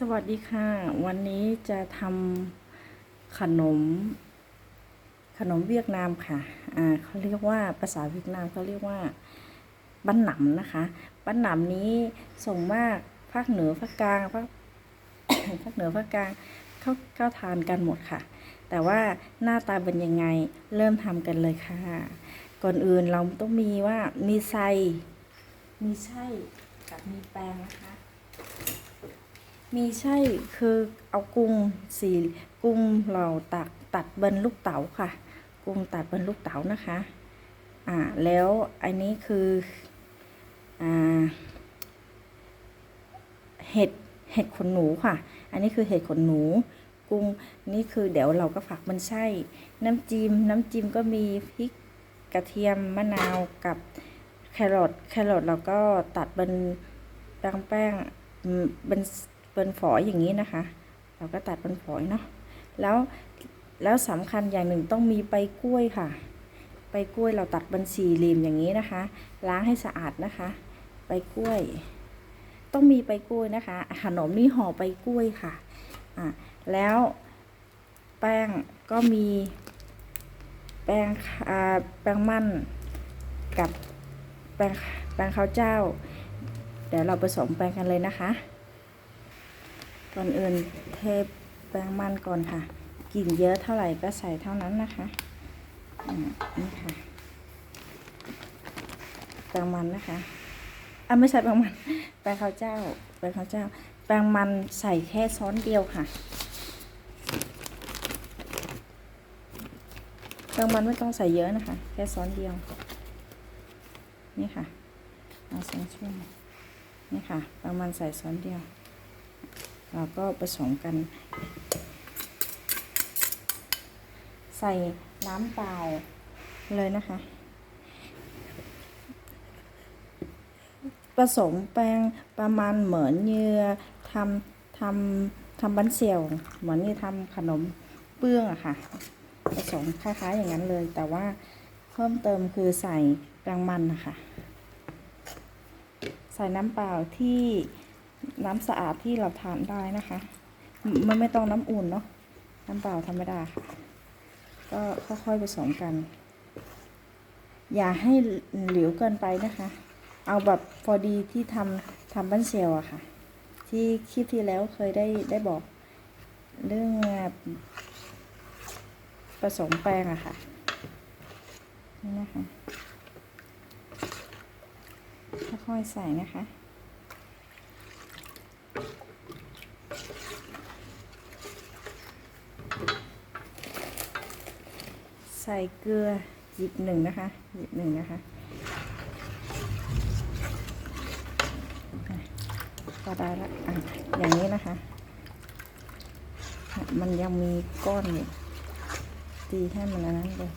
สวัสดีค่ะ วันนี้จะทำขนม ขนมเวียดนามค่ะ อ่าเขาเรียกว่าภาษาเวียดนามเขาเรียกว่าบ้านหนำนะคะบ้านหนำนี้ส่งมากภาคเหนือภาคกลางภาคภาคเหนือภาคกลางเขาเขาทานกันหมดค่ะ แต่ว่าหน้าตาเป็นยังไงเริ่มทำกันเลยค่ะ ก่อนอื่นเราต้องมีว่ามีไส้มีไส้กับมีแป้งนะคะ มีใช่คือเอากุ้งสีกุ้งเราตักตัดเป็นลูกเต๋าค่ะ กุ้งตัดเป็นลูกเต๋านะคะ อ่าแล้วอันนี้คืออ่าเห็ดเห็ดขนหนูค่ะ อันนี้คือเห็ดขนหนู กุ้งนี่คือเดี๋ยวเราก็ฝักมันใช่ น้ำจิ้มน้ำจิ้มก็มีพริกกระเทียมมะนาวกับแครอทแครอทเราก็ตัดเป็นแป้งแป้งเป็น เป็นฝอยอย่างนี้นะคะ เราก็ตัดเป็นฝอยเนาะแล้วแล้วสำคัญอย่างหนึ่งต้องมีใบกล้วยค่ะ ใบกล้วยเราตัดเป็นสี่เหลี่ยมอย่างนี้นะคะ ล้างให้สะอาดนะคะ ใบกล้วย ต้องมีใบกล้วยนะคะ ขนมนี่ห่อใบกล้วยค่ะอะแล้วแป้งก็มีแป้งอ่าแป้งมันกับแป้งแป้งข้าวเจ้า เดี๋ยวเราผสมแป้งกันเลยนะคะ ก่อนอื่นเทแป้งมันก่อนค่ะกลิ่นเยอะเท่าไหร่ก็ใส่เท่านั้นนะคะนี่ค่ะแป้งมันนะคะอะไม่ใช่แป้งมัน แป้งข้าวเจ้า แป้งข้าวเจ้า แป้งมันใส่แค่ช้อนเดียวค่ะ แป้งมันไม่ต้องใส่เยอะนะคะ แค่ช้อนเดียว นี่ค่ะเอาใส่ช่วยนี่ค่ะ แป้งมันใส่ช้อนเดียว เราก็ผสมกัน ใส่น้ำเปล่าเลยนะคะ ผสมแป้งประมาณเหมือนเยื่อทำทำทำบันเซียวเหมือนนี่ทำขนมเปื้องอะค่ะ ผสมคล้ายๆอย่างนั้นเลย แต่ว่าเพิ่มเติมคือใส่แป้งมันนะคะใส่น้ำเปล่าที่ น้ำสะอาดที่เราทานได้นะคะ มันไม่ต้องน้ำอุ่นเนาะน้ำเปล่าธรรมดาค่ะ ก็ค่อยๆผสมกัน อย่าให้เหลวเกินไปนะคะ เอาแบบพอดีที่ทำทำบ้านเซลอะค่ะ ที่คลิปที่แล้วเคยได้ได้บอกเรื่องผสมแป้งอะค่ะนี่นะคะค่อยๆใส่นะคะ ใส่เกลือหยิบหนึ่งนะคะหยิบหนึ่งนะคะก็ได้ละอะอย่างนี้นะคะ มันยังมีก้อนอยู่ตีให้มันอันนั้นเลย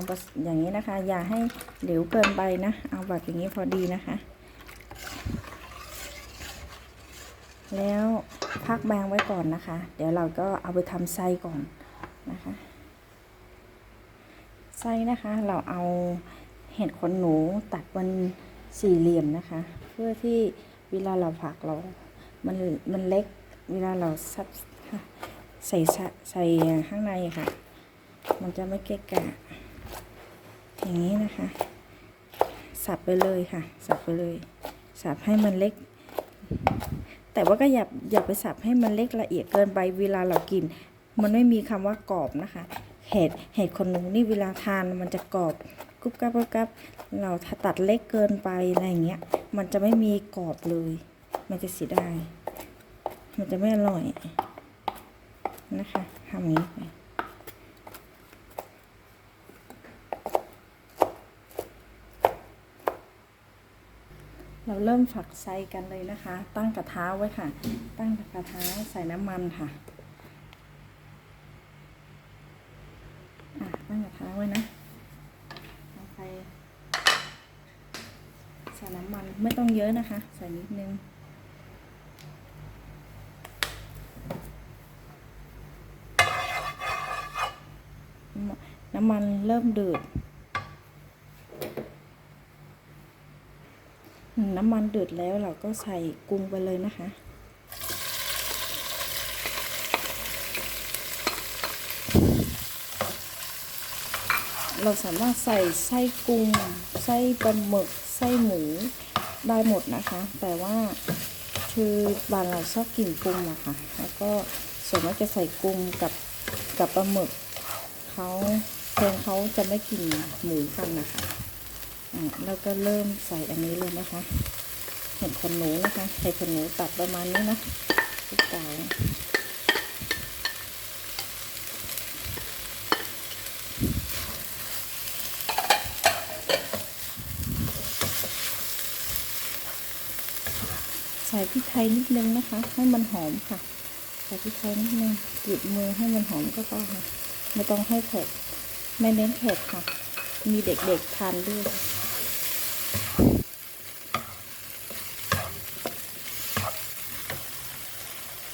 อะแปรงอย่างนี้นะคะ อย่าให้เหลวเกินไปนะ เอาแบบอย่างนี้พอดีนะคะ แล้วพักแบงไว้ก่อนนะคะ เดี๋ยวเราก็เอาไปทำไส้ก่อนนะคะไส้นะคะเราเอาเห็ดขนหนูตัดเป็นสี่เหลี่ยมนะคะ เพื่อที่เวลาเราผักเรา มันมันเล็กเวลาเราซับใส่ใส่ข้างในค่ะ มันจะไม่เกะกะ อย่างนี้นะคะ สับไปเลยค่ะ สับไปเลย สับให้มันเล็ก แต่ว่าก็อย่าอย่าไปสับให้มันเล็กละเอียดเกินไปเวลาเรากิน มันไม่มีคำว่ากรอบนะคะ เห็ดเห็ดคนหนูนี่เวลาทานมันจะกรอบกรุบกรับกรุบกรับเราถ้าตัดเล็กเกินไปอะไรอย่างเงี้ย มันจะไม่มีกรอบเลย มันจะเสียดาย มันจะไม่อร่อยนะคะทำอย่างนี้ไป เราเริ่มฝักไซกันเลยนะคะ ตั้งกระทะไว้ค่ะ ตั้งกระทะใส่น้ำมันค่ะตั้งกระทะไว้นะใส่ใส่น้ำมันไม่ต้องเยอะนะคะ ใส่นิดนึงน้ำมันเริ่มเดือด น้ำมันเดือดแล้วเราก็ใส่กุ้งไปเลยนะคะ เราสามารถใส่ไส้กุ้ง ไส้ปลาหมึก ไส้หมูได้หมดนะคะ แต่ว่าคือบ้านเราชอบกินกุ้งอะค่ะแล้วก็ส่วนมากจะใส่กุ้งกับกับปลาหมึกเขาเพื่อนเขาจะไม่กินหมูกันนะคะ แล้วก็เริ่มใส่อันนี้เลยนะคะ เห็ดขนหนูนะคะ ใส่ขนหนูตัดประมาณนี้นะทุกเตาใส่พริกไทยนิดนึงนะคะ ให้มันหอมค่ะ ใส่พริกไทยนิดนึงหยิบมือให้มันหอมก็พอค่ะไม่ต้องให้เผ็ดไม่เน้นเผ็ดค่ะ มีเด็กๆทานด้วย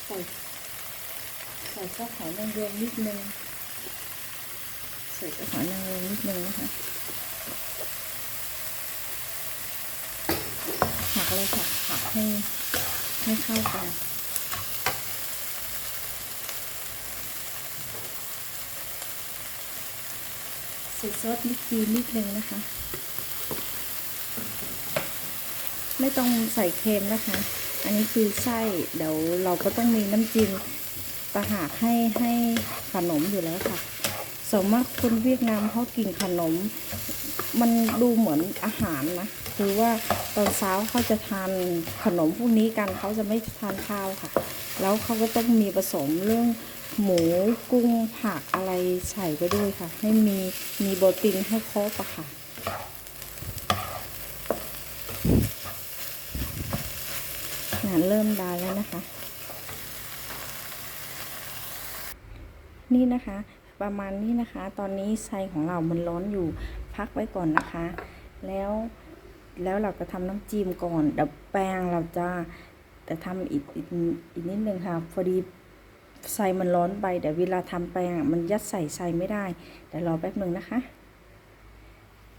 ใส่ใส่ซ อสหอยนางรมนิดนึงใส่ซอสหอยนางรมนิดนึงนะคะหักเลยค่ะหักให้ให้เข้ากันใส่ซอสมิกกีนิดนึงนะคะ ไม่ต้องใส่เค็มนะคะ อันนี้คือไส้เดี๋ยวเราก็ต้องมีน้ำจิ้ม ตะหากให้ให้ขนมอยู่แล้วค่ะสมมากคนเวียดนามเขากินขนม มันดูเหมือนอาหารนะคือว่าตอนเช้าเขาจะทานขนมพวกนี้กันเขาจะไม่ทานข้าวค่ะ แล้วเขาก็ต้องมีผสมเรื่องหมูกุ้งผักอะไรใส่ไปด้วยค่ะ ให้มีมีโปรตีนให้ครบอะค่ะเริ่มได้แล้วนะคะ นี่นะคะ ประมาณนี้นะคะ ตอนนี้ไซของเรามันร้อนอยู่พักไว้ก่อนนะคะ แล้วแล้วเราจะทำน้ำจิ้มก่อนเดี๋ยวแป้งเราจะแต่ทำอีกอีกอีกนิดนึงค่ะพอดีไซมันร้อนไปเดี๋ยวเวลาทำแป้งอะมันยัดใส่ไซไม่ได้เดี๋ยวรอแป๊บหนึ่งนะคะ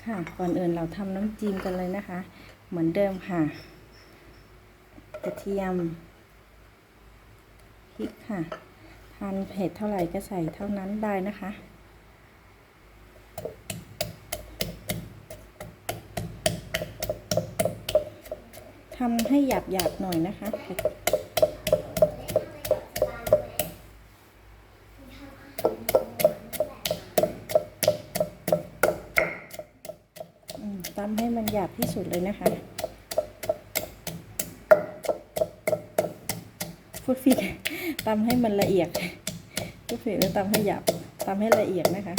ค่ะก่อนอื่นเราทำน้ำจิ้มกันเลยนะคะ เหมือนเดิมค่ะ กระเทียมพริกค่ะ ทานเผ็ดเท่าไหร่ก็ใส่เท่านั้นได้นะคะ ทำให้หยาบๆหน่อยนะคะอืมตำให้มันหยาบที่สุดเลยนะคะพูดผิด ตำให้มันละเอียดพูดผิดแล้วตำให้หยาบตำให้ละเอียดนะคะ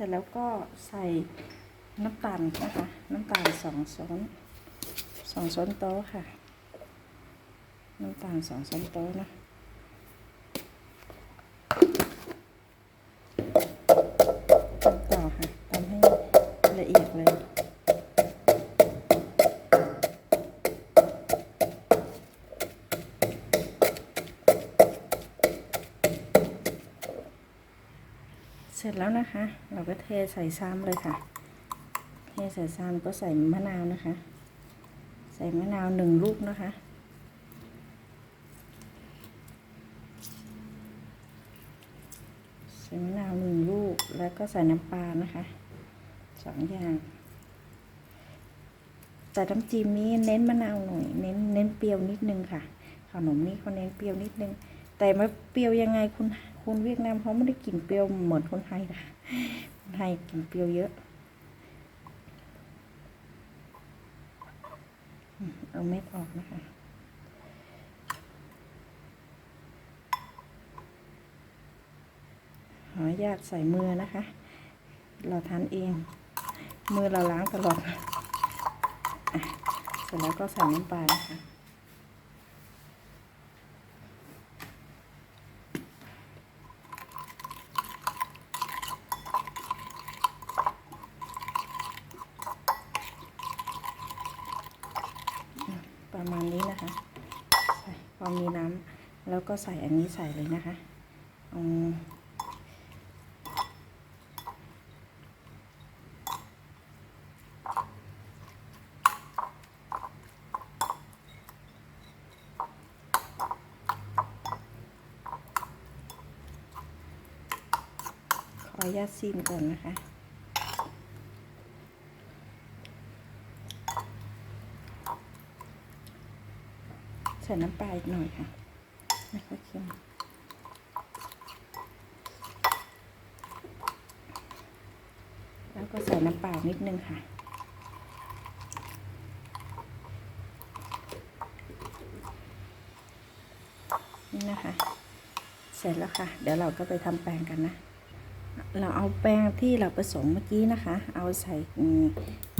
ร็จแล้วก็ใส่น้ำตาลนะคะ น้ำตาลสองช้อนสองช้อนโต๊ะค่ะ น้ำตาลสองช้อนโต๊ะนะ ร็จแล้วนะคะ เราก็เทใส่ซ้ำเลยค่ะ เทใส่ซ้ำก็ใส่มะนาวนะคะ ใส่มะนาวหนึ่งลูกนะคะ ใส่มะนาวหนึ่งลูกแล้วก็ใส่น้ำปลานะคะสองอย่างแต่น้ำจิ้มนี้เน้นมะนาวหน่อยเน้นเน้นเปรี้ยวนิดนึงค่ะ ขนมนี้เขาเน้นเปรี้ยวนิดนึง แต่มาเปรี้ยวยังไงคุณ คนเวียดนามเขาไม่ได้กลิ่นเปรี้ยวเหมือนคนไทยนะคนไทยกลิ่นเปรี้ยวเยอะ เอาเม็ดออกนะคะขออนุญาตใส่มือนะคะ เราทานเอง มือเราล้างตลอดเสร็จแล้วก็ใส่น้ำปลานะคะมาณนี้นะคะ ใส่พอมีน้ำ แล้วก็ใส่อันนี้ใส่เลยนะคะอืมขออนุญาตซีมก่อนนะคะ ใส่น้ำปลาอีกหน่อยค่ะ ไม่ค่อยเค็มแล้วก็ใส่น้ำเปล่านิดนึงค่ะนี่นะคะ เสร็จแล้วค่ะ เดี๋ยวเราก็ไปทำแป้งกันนะ เราเอาแป้งที่เราผสมเมื่อกี้นะคะ เอาใส่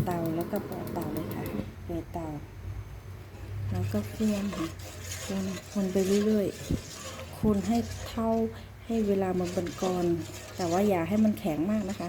เตาแล้วก็เปิดเตาเลยค่ะ เปิดเตา แล้วก็เคี่ยนค่ะคนคนไปเรื่อยๆคนให้เท่าให้เวลามันเป็นกร แต่ว่าอย่าให้มันแข็งมากนะคะ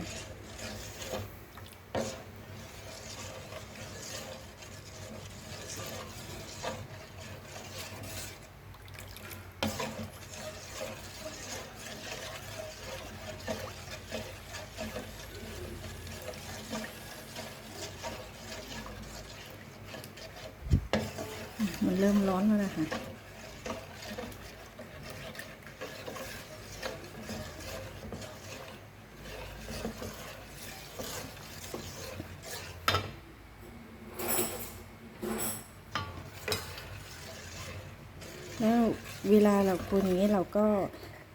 มันเริ่มร้อนแล้วนะคะ แล้ว เวลาเราคนอย่างนี้เราก็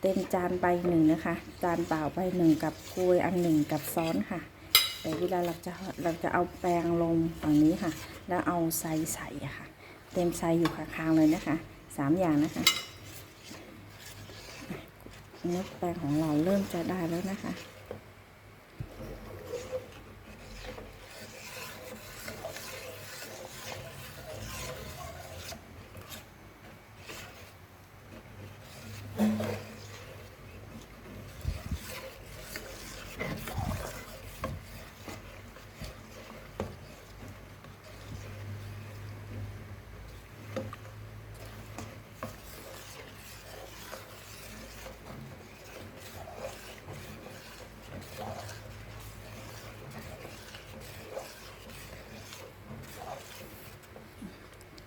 เต็มจานไปหนึ่งนะคะ จานเปล่าไปหนึ่งกับกลวยอันหนึ่งกับซ้อนค่ะ แต่เวลาเราจะเราจะเอาแปรงลงฝั่งนี้ค่ะ แล้วเอาไซใส่ค่ะ เต็มไซอยู่ข้างเลยนะคะสามอย่างนะคะเนื้อแปรงของเราเริ่มจะได้แล้วนะคะ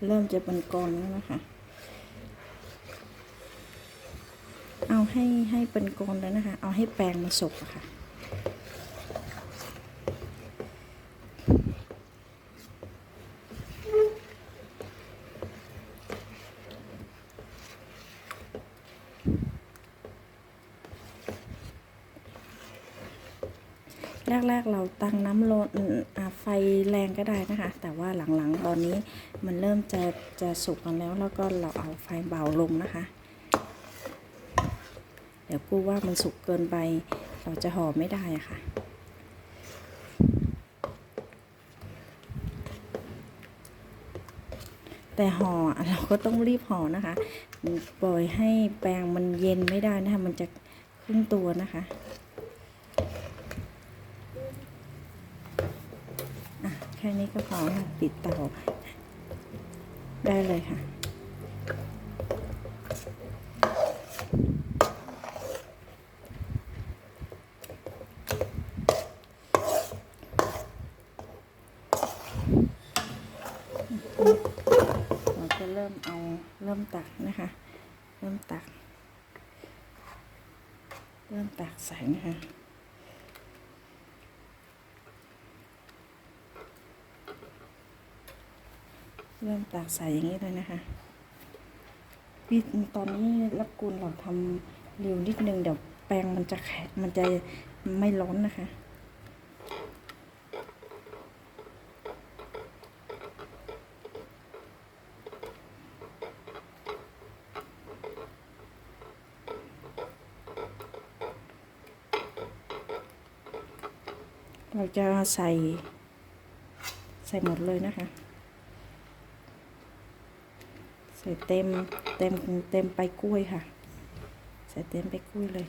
เริ่มจะเป็นกลอนแล้วนะคะ เอาให้ให้เป็นกลอนแล้วนะคะ เอาให้แปลงมาสุกอะค่ะ กเราตั้งน้ำร้อนไฟแรงก็ได้นะคะ แต่ว่าหลังๆตอนนี้มันเริ่มจะจะสุกกันแล้ว แล้วก็เราเอาไฟเบาลงนะคะ เดี๋ยวกูว่ามันสุกเกินไป เราจะห่อไม่ได้ะค่ะ แต่ห่อเราก็ต้องรีบห่อนะคะ ปล่อยให้แป้งมันเย็นไม่ได้นะคะ มันจะขึ้นตัวนะคะ อะ แค่นี้ก็พอค่ะปิดเตาได้เลยค่ะ เราจะเริ่มเอาเริ่มตักนะคะ เริ่มตัก เริ่มตักใส่นะคะ เริ่มตักใส่อย่างนี้เลยนะคะพี่ตอนนี้รับกูลเราทำเร็วนิดนึงเดี๋ยวแปรงมันจะแข็งมันจะไม่ร้อนนะคะเราจะใส่ใส่หมดเลยนะคะ ใส่เต็มเต็มเต็มไปกล้วยค่ะ ใส่เต็มไปกล้วยเลย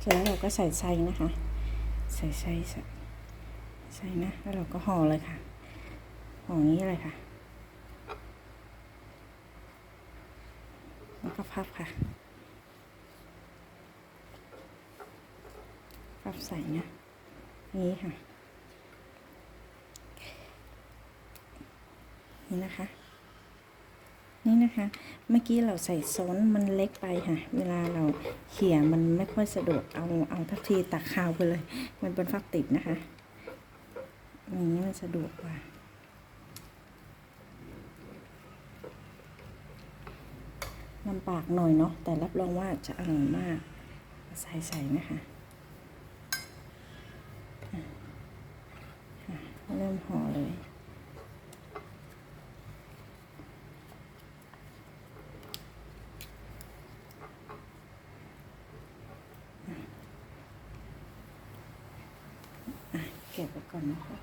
เสร็จแล้วเราก็ใส่ไส้นะคะ ใส่ไส้ใส่ใส่นะ แล้วเราก็ห่อเลยค่ะห่ออย่างนี้เลยค่ะ แล้วก็ พับค่ะ พับใส่นะนี้ค่ะ นี่นะคะ นี่นะคะ เมื่อกี้เราใส่ซ้นมันเล็กไปค่ะ เวลาเราเขี่ยมันไม่ค่อยสะดวก เอาเอาทัพทีตักข้าวไปเลย มันเป็นฟักติดนะคะอย่างนี้มันสะดวกกว่า ลำบากหน่อยเนาะแต่รับรองว่าจะอร่อยมาก ใส่ใส่นะคะเริ่มห่อเลยเก็บไว้ก่อนนะคะ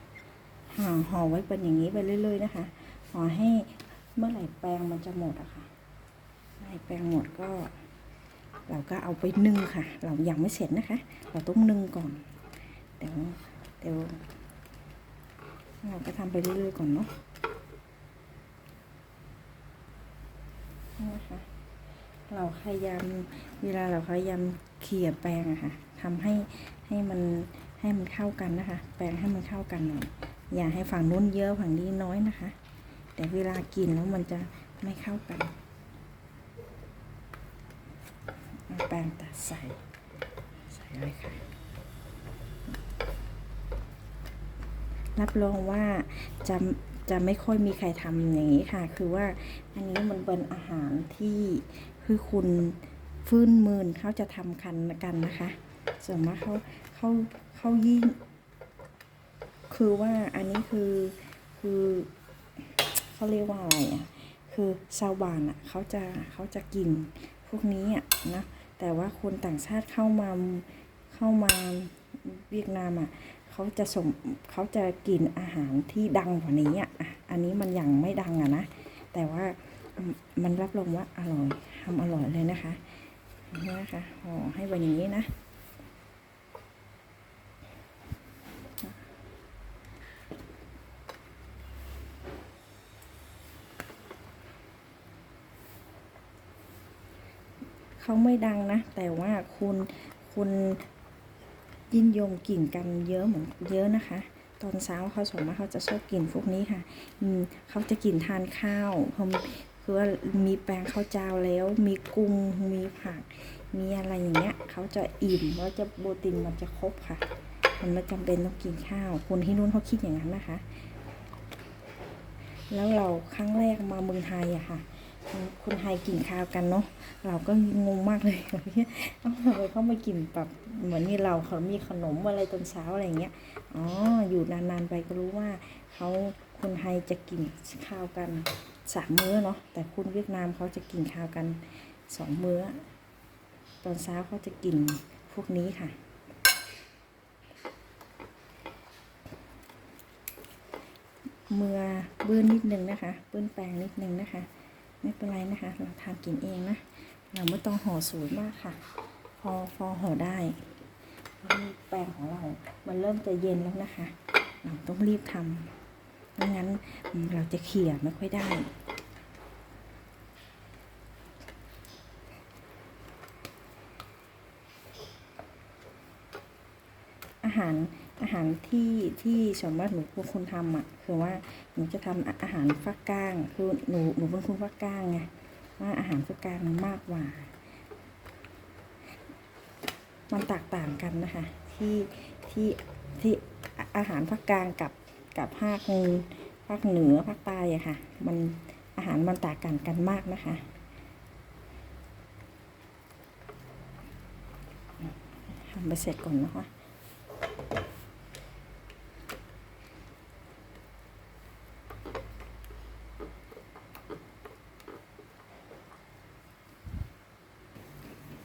ห่อห่อไว้เป็นอย่างนี้ไปเรื่อย ๆ นะคะ ห่อให้เมื่อไหร่แป้งมันจะหมดอะค่ะ มื่แป้งหมดก็ เราก็เอาไปนึ่งค่ะ เรายังไม่เสร็จนะคะ เราต้องนึ่งก่อนเดี๋ยวเดี๋ยวเราก็ทำไปเรื่อยๆก่อนเนาะนี่นะคะเราพยายามเวลาเราพยายามเขี่ยแปรงอะค่ะทำให้ให้มันให้มันเข้ากันนะคะ แปรงให้มันเข้ากันหน่อยอย่าให้ฝั่งนู้นเยอะฝั่งนี้น้อยนะคะ แต่เวลากินแล้วมันจะไม่เข้ากันเอา แปรงตัดใส่ ใส่เลยค่ะ รับรองว่าจะจะไม่ค่อยมีใครทำอย่างนี้ค่ะ คือว่าอันนี้มันเป็นอาหารที่คือคุณฟื้นมืนเขาจะทำคันกันนะคะ ส่วนมากเขาเขาเขายิ่ง คือว่าอันนี้คือคือเขาเรียกว่าอะไรอะ คือชาวบ้านอะเขาจะเขาจะกินพวกนี้อะนะ แต่ว่าคนต่างชาติเข้ามาเข้ามาเวียดนามอะเขาจะสมเขาจะกินอาหารที่ดังกว่านี้อะอะอันนี้มันยังไม่ดังอะนะแต่ว่ามมันรับรองว่าอร่อยทำอร่อยเลยนะคะนี่นะคะห่อให้ไว้อย่างนี้นะ เขาไม่ดังนะ แต่ว่าคุณคุณยินยงกลิ่นกันเยอะเหมือนเยอะนะคะ ตอนเช้าเขาสมมาเขาจะชอบกินพวกนี้ค่ะอืมเขาจะกินทานข้าวเขาคือว่ามีแปลงข้าวเจ้าแล้ว มีกุ้งมีผัก มีอะไรอย่างเงี้ยเขาจะอิ่มแล้วจะโปรตีนมันจะครบค่ะ มันไม่จำเป็นต้องกินข้าว คนที่นู่นเขาคิดอย่างนั้นนะคะ แล้วเราครั้งแรกมาเมืองไทยอะค่ะ คนไทยกินข้าวกันเนาะเราก็งงมากเลยเอ้าทำไมเขาม่กินแบบเหมือนนี่เราเขามีขนมอะไรตอนเช้าอะไรเงี้ยอ๋ออยู่นานๆไปก็รู้ว่าเขาคนไทยจะกินข้าวกันสามมื้อเนาะแต่คนเวียดนามเขาจะกินข้าวกันสองมื้อ ตอนเช้าเขาจะกินพวกนี้ค่ะเมื่อเบื้อนนิดนึงนะคะเบื้อนแปรงนิดนึงนะคะ ไม่เป็นไรนะคะ เราทานกินเองนะ เราไม่ต้องห่อสวยมากค่ะ พอพอห่อได้นี่แปรงของเรา มันเริ่มจะเย็นแล้วนะคะ เราต้องรีบทำไม่งั้นเราจะเขี่ยไม่ค่อยได้อาหาร อาหารที่ที่สมมติหนูเป็นคนทำอะ คือว่าหนูจะทำอาหารฟักก้าง คือหนูหนูเป็นคนฟักก้างไงว่าอาหารภาคกลางมากกว่า มันแตกต่างกันนะคะ ที่ที่ที่อาอาหารภาคกลางกับกับภาคภาคเหนือภาคใต้อะค่ะ มันอาหารมันแตกต่างกันมากนะคะทำไปเสร็จก่อนนะคะ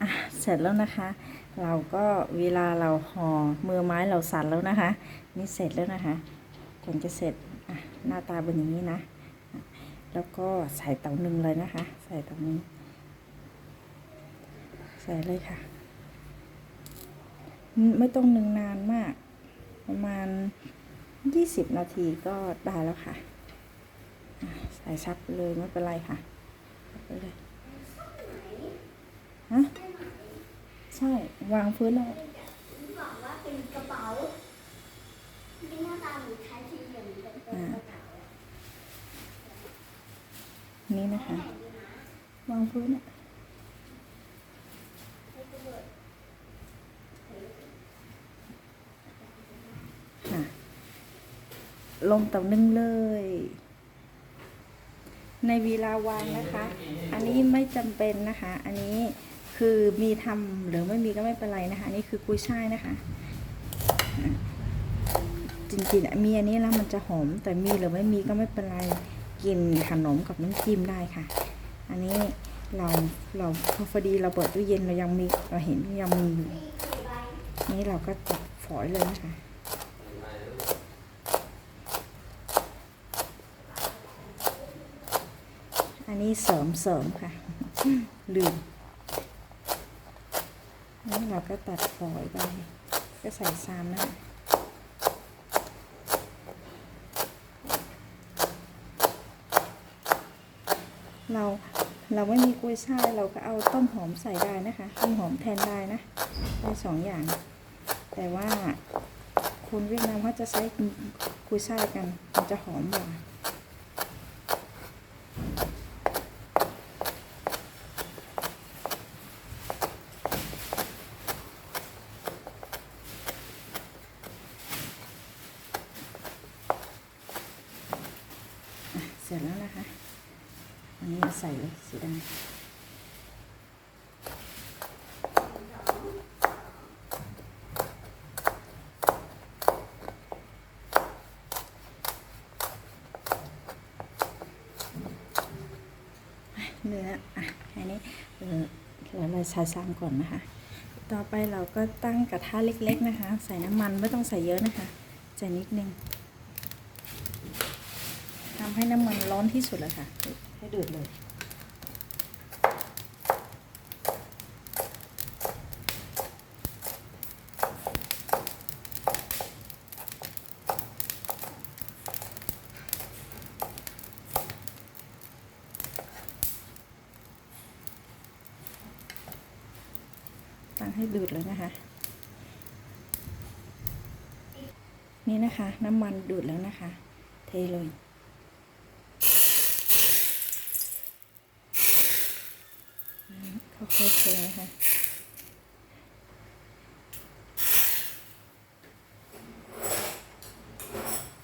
อะเส ร็จแล้วนะคะ เราก็เวลาเราห่อมือไม้เราสั่นแล้วนะคะ นี่เสร็จแล้วนะคะผลจะเสร็จหน้าตาเป็นอย่างนี้นะ แล้วก็ใส่เตาหนึ่งเลยนะคะ ใส่เตาหนึ่งใส่เลยค่ะ ไม่ต้องนึ่งนานมาก ประมาณ20นาทีก็ได้แล้วค่ะ ใส่ซับเลยไม่เป็นไรค่ะไปเลยฮะ ใช่ วางพื้นเลยบอกว่าเป็นกระเป๋าที่หน้าตาเหมือนคล้ายสี่เหลี่ยมเป็นกระเป๋านี่นะคะ วางพื้นอะค่ะลงเตานึ่งเลย ในเวลาวางนะคะ อันนี้ไม่จำเป็นนะคะ อันนี้ คือมีทำหรือไม่มีก็ไม่เป็นไรนะคะนนี้คือกุ้ยช่ายนะคะอะจริงๆอะมีอันนี้แล้วมันจะหอม แต่มีหรือไม่มีก็ไม่เป็นไรกินขนมกับน้ำจิ้มได้ค่ะ อันนี้เราเราพอดีเราเปิดตู้เย็นเรายังมีเราเห็นยังมีอยู่นี่เราก็จับฝอยเลยนะคะอันนี้เสริมเสริมค่ะลืม นี่เราก็ตัดฝอยไปก็ใส่ซ้ำนะคะเราเราไม่มีกล้วยช่ายเราก็เอาต้มหอมใส่ได้นะคะ ต้มหอมแทนได้นะได้สองอย่าง แต่ว่าคนเวียดนามเขาจะใช้กุยช่ายกันมันจะหอมกว่า อะเสร็จแล้วนะคะ อันนี้เราใส่เลยสีดำเนื้ออะอันนี้เออ เราเราใช้าๆก่อนนะคะ ต่อไปเราก็ตั้งกระทะเล็กๆนะคะ ใส่น้ำมันไม่ต้องใส่เยอะนะคะใส่นิดนึงทำให้น้ำมันร้อนที่สุดเลยค่ะ ให้เดือดเลย ตั้งให้เดือดเลยนะคะ นี่นะคะ น้ำมันเดือดแล้วนะคะ เทเลย ค่อยๆเทนะคะ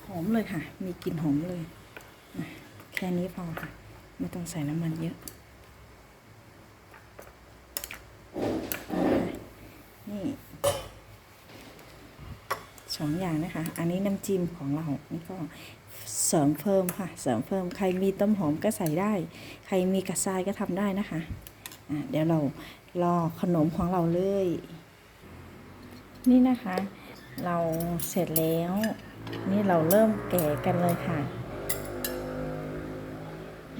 หอมเลยค่ะ มีกลิ่นหอมเลย แค่นี้พอค่ะ ไม่ต้องใส่น้ำมันเยอะนี่ สองอย่างนะคะ อันนี้น้ำจิ้มของเรา นี่ก็เสริมเพิ่มค่ะ เสริมเพิ่ม ใครมีต้มหอมก็ใส่ได้ ใครมีกระชายก็ทำได้นะคะะเดี๋ยวเรารอขนมของเราเลย นี่นะคะ เราเสร็จแล้ว นี่เราเริ่มแกะกันเลยค่ะ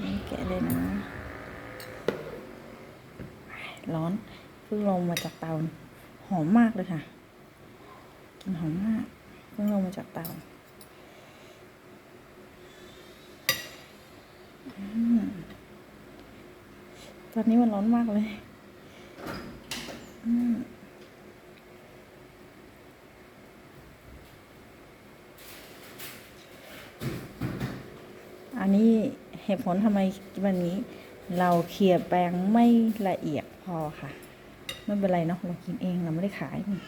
นี่แกะเลยนะ ร้อนเพิ่งลงมาจากเตา หอมมากเลยค่ะ กลินหอมมากเพิ่งลงมาจากเตาอตอนนี้มันร้อนมากเลยอันนี้เหตุผลทำไมวันนี้เราเคลียร์แป้งไม่ละเอียดพอค่ะ ไม่เป็นไรเนาะเรากินเองเราไม่ได้ขายนี่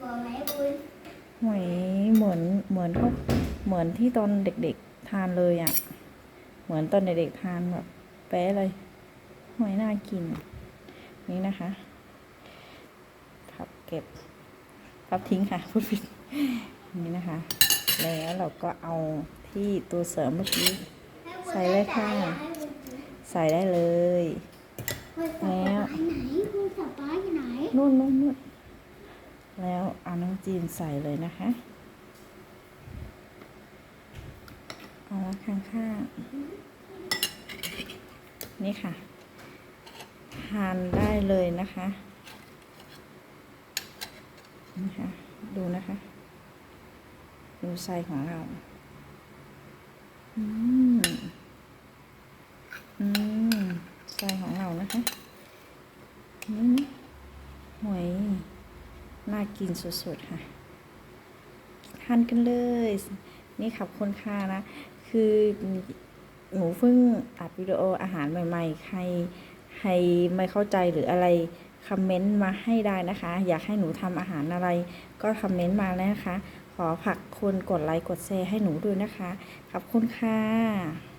บอกไหมบุญ หอยเห มือนเหมือนเขาเหมือนที่ตอนเด็กๆทานเลยอะ่ะ เหมือนตอนเด็กๆทานแบบแป๊ะเลยหอยน่ากิน นี่นะคะพับเก็บพับทิ้งค่ะพูดผิดนี่นะคะ แล้วเราก็เอาที่ตัวเสริมเมื่อกี้ใส่เลยค่ะได้แต่อยากใส่ได้เลยบุญสับปะรดไหนบุญสับปะรดอยู่ไหนนู่นนู่นนู่นแล้วเอาน้ำจีนใส่เลยนะคะ เอาไว้ข้างนี่ค่ะ ทานได้เลยนะคะนะคะดูนะคะ ดูไส้ของเรา อืม อืมไส้ของเรานะคะนี่หอยน่ากินสุดๆค่ะทานกันเลย นี่ขับคนค่านะ คือหนูเพิ่งอัดวิดีโออาหารใหม่ ๆ ใครใครไม่เข้าใจหรืออะไรคอมเมนต์มาให้ได้นะคะ อยากให้หนูทำอาหารอะไร ก็คอมเมนต์มาเลยนะคะ ขอผักคุณกดไลค์กดแชร์ให้หนูด้วยนะคะ ขอบคุณค่ะ